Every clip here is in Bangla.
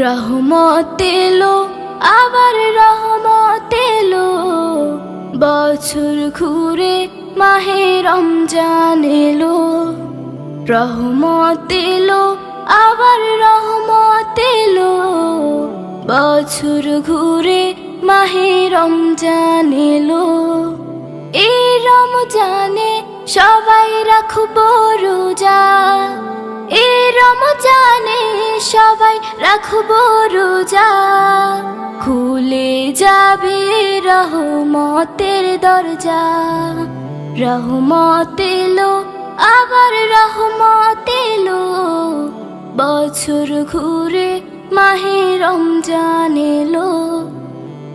রহমত এলো, আবার রহমত এলো। বছর ঘুরে মাহে রমজান এলো। রহমত এলো, আবার রহমত এলো। বছর ঘুরে মাহে রমজান এলো। এই রমজানে সবাই রাখব রোজা। এই রমজানে সবাই রাখব রোজা। খুলে যাবে রহমতের দরজা। রহমত এলো, আবার রহমত এলো। বছর ঘুরে মাহে রমজান এলো।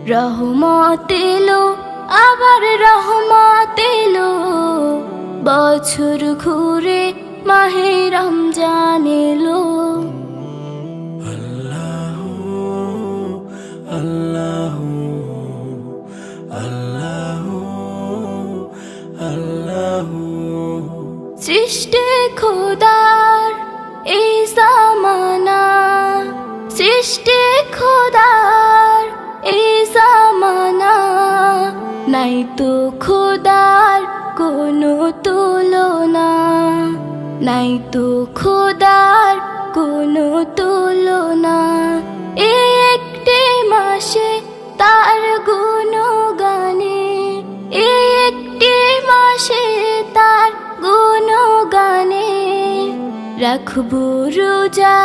রহমত এলো আবার রহমত এলো। বছর ঘুরে মাহে রমজান এলো। আল্লাহ আল্লাহ আল্লাহ আল্লাহ। সৃষ্টি খোদার নাই তো খোদার কোনো তুলনা। নাই তো খোদার কোনো তুলনা। একটি মাসে তার গুণগানে এই একটি মাসে তার গুণগানে। রাখব রোজা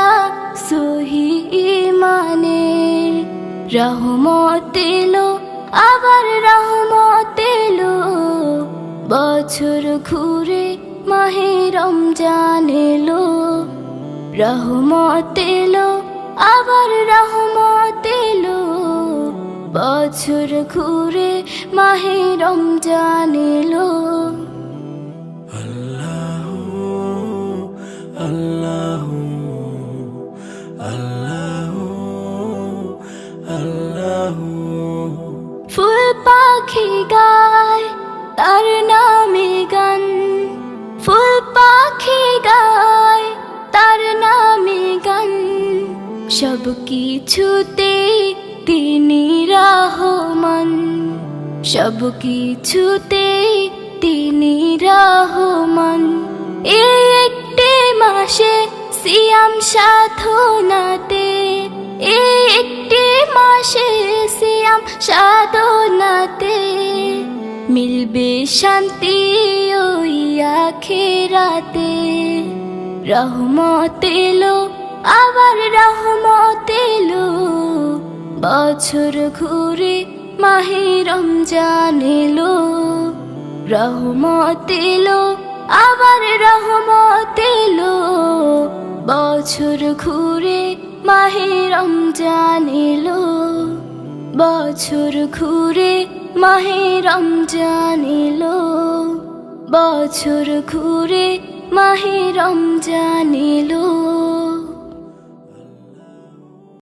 সহি মানে রহমত এলো আবার রহমত এলো বছর ঘুরে মাহে রমজান এলো রহমত এলো আবার রহমত এলো বছর ঘুরে মাহে রমজান এলো পাখি গায় তার নামে গান। ফুল পাখি গায় তার নামে গান। সব কিছুতে তিনি রহমান। সব কিছুতে তিনি রহমান। এই একটি মাসে সিয়াম সাধনাতে এই একটি মাসে সিয়াম সাধনাতে মিলবে শান্তি ওই আখেরাতে। রহমত এলো, আবার রহমত এলো। বছর ঘুরে মাহে রমজান এলো। রহমত এলো, আবার রহমত এলো। বছর ঘুরে মাহে রমজান এলো। বছর ঘুরে মাহে রমজান বছর ঘুরে মাহে রমজান এলো।